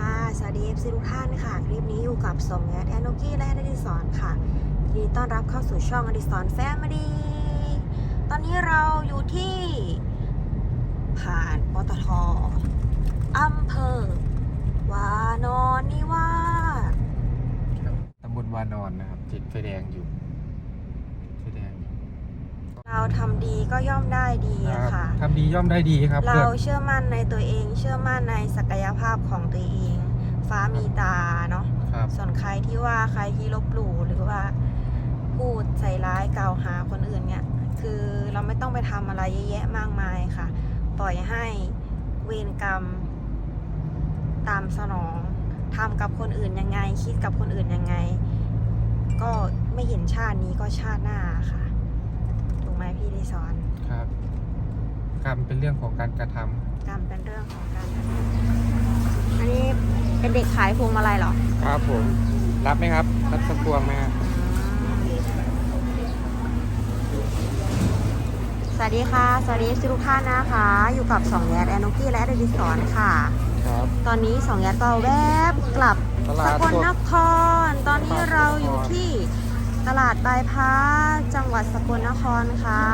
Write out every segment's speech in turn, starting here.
ค่ะ สวัสดี FC ทุกท่านค่ะ คลิปนี้อยู่กับสมยศแอนโนกี้และอดิสรค่ะยินดีต้อนรับเข้าสู่ช่องอดิสรแฟมิลี่ตอนนี้เราอยู่ที่ผ่านปตทอำเภอ วานอนนิวาสตำบลวานอนนะครับติดไฟแดงอยู่ เราทำดีก็ย่อมได้ดีอะค่ะ ทำดีย่อมได้ดีครับเราเพื่อนเชื่อมั่นในตัวเอง เชื่อมั่นในศักยภาพของตัวเอง ฟ้ามีตาเนาะครับส่วนใครที่ว่าใครที่ลบหลู่หรือว่าพูดใส่ร้ายกล่าวหาคนอื่นเนี่ย คือเราไม่ต้องไปทำอะไรเยอะแยะมากมายค่ะ ปล่อยให้เวรกรรม ตามสนองทำกับคนอื่นยังไง คิดกับคนอื่นยังไง ก็ไม่เห็นชาตินี้ก็ชาติหน้าค่ะถูกไหม พี่ดิสอนครับ กรรมเป็นเรื่องของการกระทำกรรมเป็นเรื่องของการกระทำอันนี้เป็นเด็กขายพวงมาลัยเหรอครับผม รับไหมครับ รับสักพวงไหมครับสวัสดีค่ะ สวัสดีทุกท่านนะคะ อยู่กับสองแยดแอนนุกี้และเดดิสอนค่ะ ครับ ตอนนี้สองแยดก็แวบกลับตสลาดกลสดนคร ตอนนี้เราอยู่ที่ ตลาดบายพาสจังหวัดสกลนครค่ะ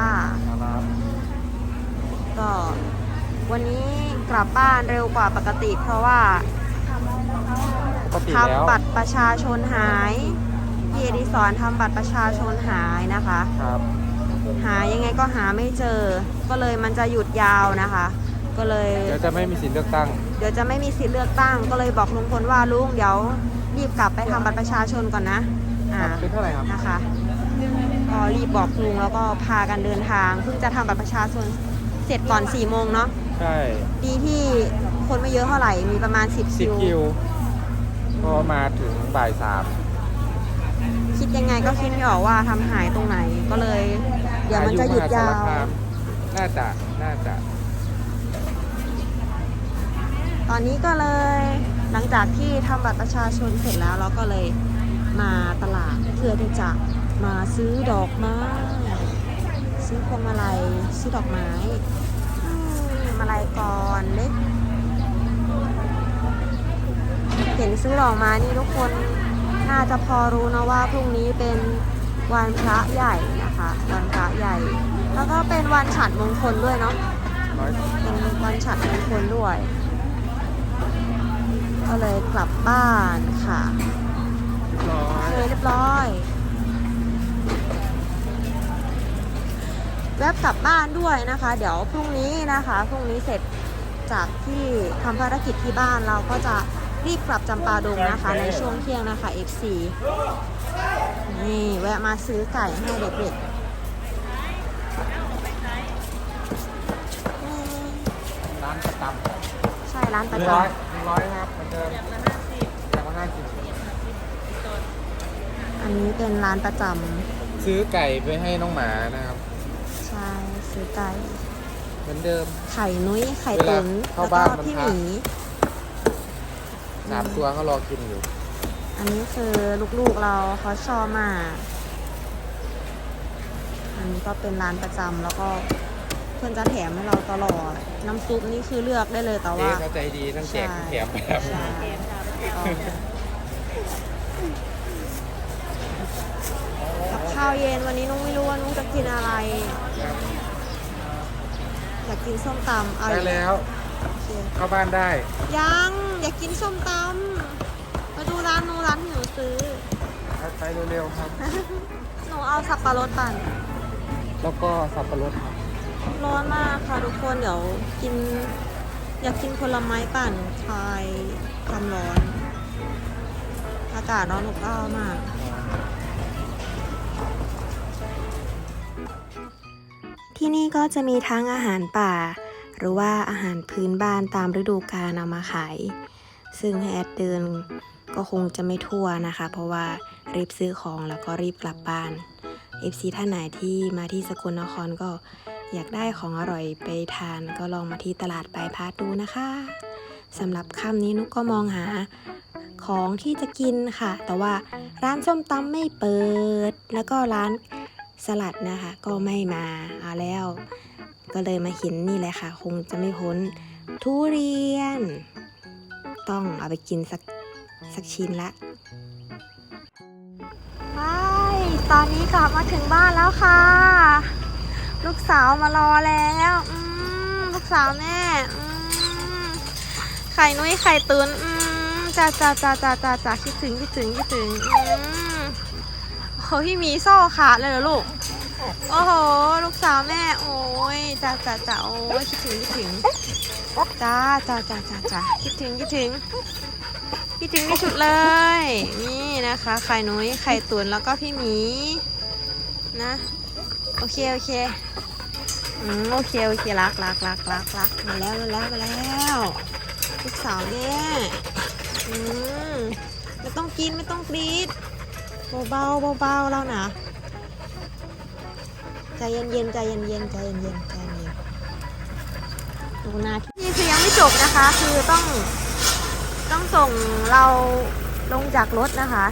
ครับก็วันนี้กลับบ้านเร็วกว่าปกติ เพราะว่าปกติแล้วทำบัตรประชาชนหายพี่เอดิสอนทำบัตรประชาชนหายนะคะ ครับหายังไงก็หาไม่เจอ ก็เลยมันจะหยุดยาวนะคะ ก็เลยเดี๋ยวจะไม่มีสิทธิ์เลือกตั้ง เดี๋ยวจะไม่มีสิทธิ์เลือกตั้ง ก็เลยบอกลุงพลว่าลุงเดี๋ยวรีบกลับไปทำบัตรประชาชนก่อนนะ อ่าเป็นเท่าไหร่ครับ นะคะก็รีบบอกลุงแล้วก็พากันเดินทางเพิ่งจะทำบัตรประชาชนเสร็จก่อน4ี่โมงเนาะใช่ดีที่คนไม่เยอะเท่าไหร่มีประมาณ 10 สิคิบวคิวพอมาถึงบ่ายสามคิดยังไงก็คิดไม่ออกว่าทำหายตรงไหนก็เลย เดี๋ยวมันจะหยุดยาว อมหสรคมน่าจะ น่าจะ ตอนนี้ก็เลยหลังจากที่ทำบัตรประชาชนเสร็จแล้วเราก็เลย มาตลาดเพื่อที่จะมาซื้อดอกไม้ ซื้อพวงมาลัยซื้อดอกไม้อืมาลัยก่อนเล็กเห็นซื้อดอกไม้นี่ทุกคนน่าจะพอรู้นะว่าพรุ่งนี้เป็นวันพระใหญ่นะคะ วันพระใหญ่ แล้วก็เป็นวันฉัตรมงคลด้วยเนาะเป็นวันฉัตรมงคลด้วย ก็เลยกลับบ้านค่ะ ร้อโอย เรียบร้อย แวบกลับบ้านด้วยนะคะ เดี๋ยวพรุ่งนี้นะคะพรุ่งนี้เสร็จจากที่ทำภารกิจที่บ้านเราก็จะรีบกลับจำปาดงนะคะ ในช่วงเที่ยงนะคะ F4 นี่แวะมาซื้อไก่ให้เด็กๆร้านประจำใช่ร้านประจำหนึ่งร้อยหนึ่งร้อยครับเหมือนเดิมอย่างละห้าสิบอย่างละห้าสิบ อันนี้เป็นร้านประจซื้อไก่ไปให้น้องหมานะครับำใช่ซื้อไก่เหมือนเดิม ไข่นุ้ยไข่ตุ๋นเวลาเข้าแล้วก็บ้านมันพี่หทานมีสามตัวเขารอกินอยู่ อันนี้คือลูกๆเราเขาชอบมาก อันนี้ก็เป็นร้านประจำแล้วก็เพื่อนจะแถมให้เราตลอด น้ำซุปนี่คือเลือกได้เลยแต่เจ๊ว่า เขาใจดีทั้งแจกทั้งแถมแบบใช่กับ ข้าวเย็นวันนี้นุ้งไม่รู้ว่านุ้งจะกินอะไร อยากกินส้มตำเอาได้อีกแล้ว โอเคเข้าบ้านได้ยังอยากกินส้มตำมาดูร้านนู้นร้านที่หนูซื้อ ไปเร็วๆครับ หนูเอาสับปะรดปั่น แล้วก็สับปะรดครับร้อนมากค่ะทุกคนเดี๋ยวกิน อยากกินผลไม้ปั่นคลายความร้อน อากาศร้อนอบอ้าวมาก ที่นี่ก็จะมีทั้งอาหารป่า หรือว่าอาหารพื้นบ้านตามฤดูกาลเอามาขาย ซึ่งแอดเดินก็คงจะไม่ทั่วนะคะ เพราะว่ารีบซื้อของแล้วก็รีบกลับบ้าน FC ท่านไหนที่มาที่สกลนครก็อยากได้ของอร่อยไปทานก็ลองมาที่ตลาดปลายพาดดูนะคะสำหรับค่ำนี้นุกก็มองหาของที่จะกินค่ะ แต่ว่าร้านส้มตำไม่เปิด แล้วก็ร้าน สลัดนะคะ ก็ไม่มาเอาแล้ว ก็เลยมาเห็นนี่แหละค่ะ คงจะไม่พ้นทุเรียน ต้องเอาไปกินสักสักชิ้นละไปตอนนี้กลับมาถึงบ้านแล้วค่ะ ลูกสาวมารอแล้วลูกสาวแม่มไข่นุ้ยไข่ตุนจ้าจ้าจ้าจ้าจ้าจ้าคิดถึงคิดถึงคิดถึงอื โอ้พี่มีโซ่ขาดเลยเหรอลูก โอ้โห ลูกสาวแม่ โอ้ยจ้าจ้าจ้าโอ้ยคิดถึงคิดถึงจ้าจ้าจ้าจ้าจ้าคิดถึงคิดถึงคิดถึงที่สุดเลย นี่นะคะไข่นุ้ยไข่ตุนแล้วก็พี่หมีนะโอเคโอเคอืมโอเคโอเครักรักรักรักรักมาแล้วมาแล้วมาแล้วลูกสาวเนี่ยอืมไม่ต้องกินไม่ต้องกรีด เบาๆเบาๆแล้วนะใจเย็นๆใจเย็นๆใจเย็นๆใจเย็นดูหน้าที่นี่คือยังไม่จบนะคะ คือต้องต้องส่งเราลงจากรถนะคะ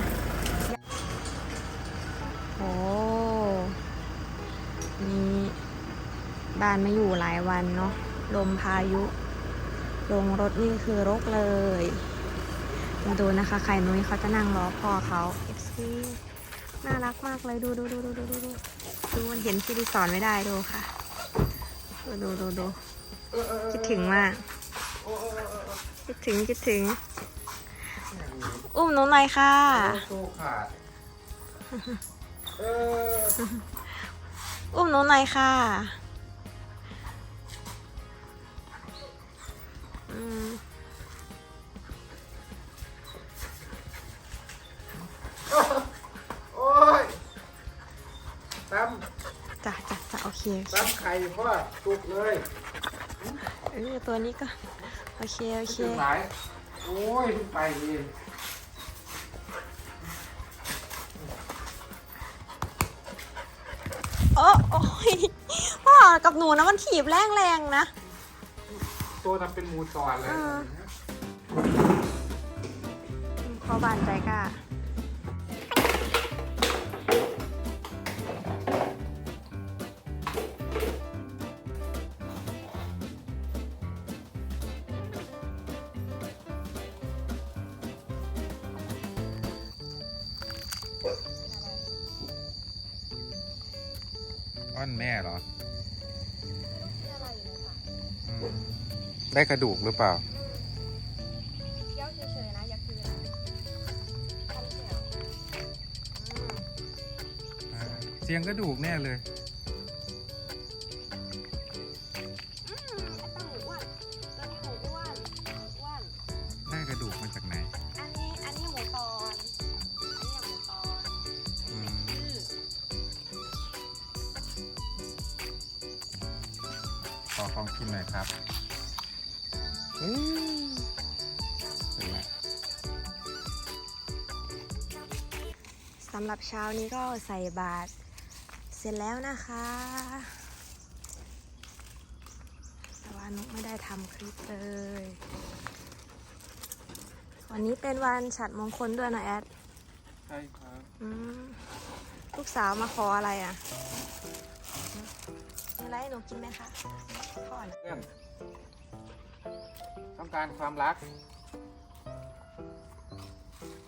โอ้นี่บ้านไม่อยู่หลายวันเนาะลมพายุ ลงรถนี่คือรกเลย ดูนะคะ ไข่นุ้ยเขาจะนั่งรอพ่อเขา เอฟซีน่ารักมากเลยดูดูดูดูดูดูดูดูมันเห็นที่รีสอนไม่ได้ดูค่ะ ดูดูดูดูคิดถึงมาก คิดถึงคิดถึง อุ้มหนูหน่อยค่ะโซ่ขาดเอออุ้มหนูหน่อยค่ะอืม ตจ้ะจ้ะจ้ะโอเคโอำเคตำไข่พ่อสุกเลยเออตัวนี้ก็โอเคโอเค ถึงหลายโอ้ยเพิ่งไปเองโอ้โอ้ยพ่อกับหนูนะมันถีบแรงแรงๆนะ ตัวทำเป็นหมูตอนเลยเออพอบานใจกล้า อ้อนแม่เหรออืมได้กระดูกหรือเปล่าเคี้ยวเฉยๆนะอย่าคืนนะทำเสียงอืม เสียงกระดูกแน่เลย ขอของกินหน่อยครับอืมเป็นไงสำหรับเช้านี้ก็ใส่บาตรเสร็จแล้วนะคะ แต่ว่านุกไม่ได้ทำคลิปเลย วันนี้เป็นวันฉัดมงคลด้วยนะแอด ใช่ครับอืมลูกสาวมาขออะไรอะมีอะไรให้หนูกินไหมคะพ่อนะเพื่อนต้องการความรัก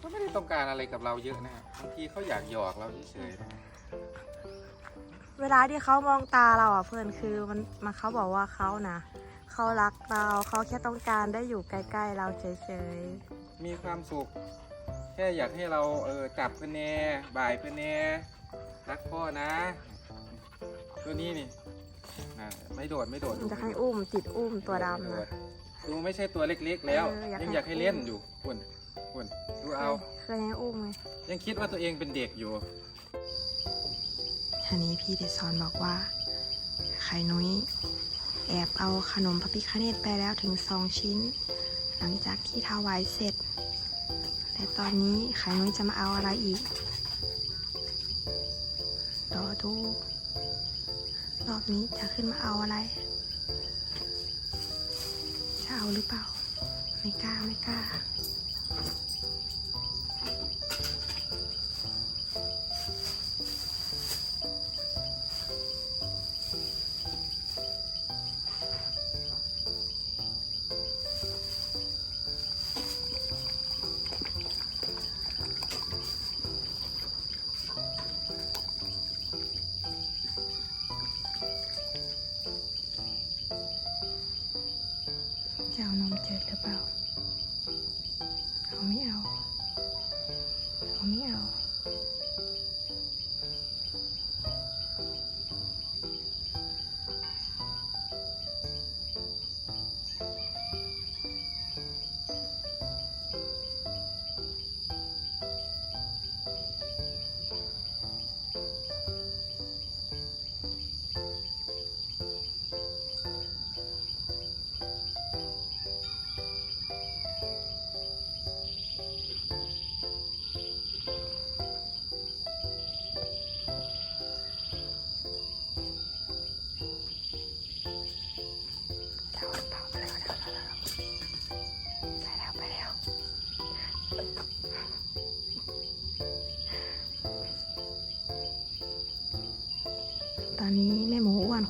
ก็ไม่ได้ต้องการอะไรกับเราเยอะนะบางทีเขาอยากหยอกเราเฉยเวลาที่เขามองตาเราอะเพื่อนคือมันมาเขาบอกว่าเขานะเขารักเราเขาแค่ต้องการได้อยู่ใกล้ๆเราเฉยๆมีความสุข แค่อยากให้เราเออจับเพื่อนแน่บ่ายเพื่อนแน่รักพ่อนะ ตัวนี้นี่นะ ไม่โดดไม่โดดๆมันจะให้อุ้มติดอุ้มตัวดำไม่โนะ ดูไม่ใช่ตัวเล็กๆ แล้ว เอออยากให้ ยังอยากให้เล่นอยู่คุณคุณดูเอา เคยให้อุ้มไหม ยังคิดว่าตัวเองเป็นเด็กอยู่ ทีนี้พี่เดซอนบอกว่า ไข่นุ้ยแอบเอาขนมพระพิคเนตไปแล้วถึงสองชิ้น หลังจากที่ถวายเสร็จ และตอนนี้ไข่นุ้ยจะมาเอาอะไรอีกรอดู รอบนี้จะขึ้นมาเอาอะไร จะเอาหรือเปล่า ไม่กล้าไม่กล้า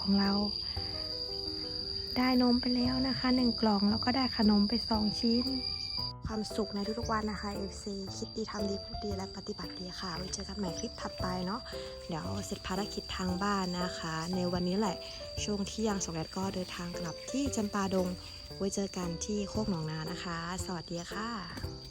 ของเรา ได้นมไปแล้วนะคะหนึ่งกล่องแล้วก็ได้ขนมไปสองชิ้น ความสุขในทุกๆวันนะคะ FC คิดดีทำดีพูดดีและปฏิบัติดีค่ะไว้เจอกันใหม่คลิปถัดไปเนาะเดี๋ยวเสร็จภารกิจทางบ้านนะคะ ในวันนี้แหละช่วงเที่ยงสองแดดก็เดินทางกลับที่จำปาดงไว้เจอกันที่โคกหนองนานะคะ สวัสดีค่ะ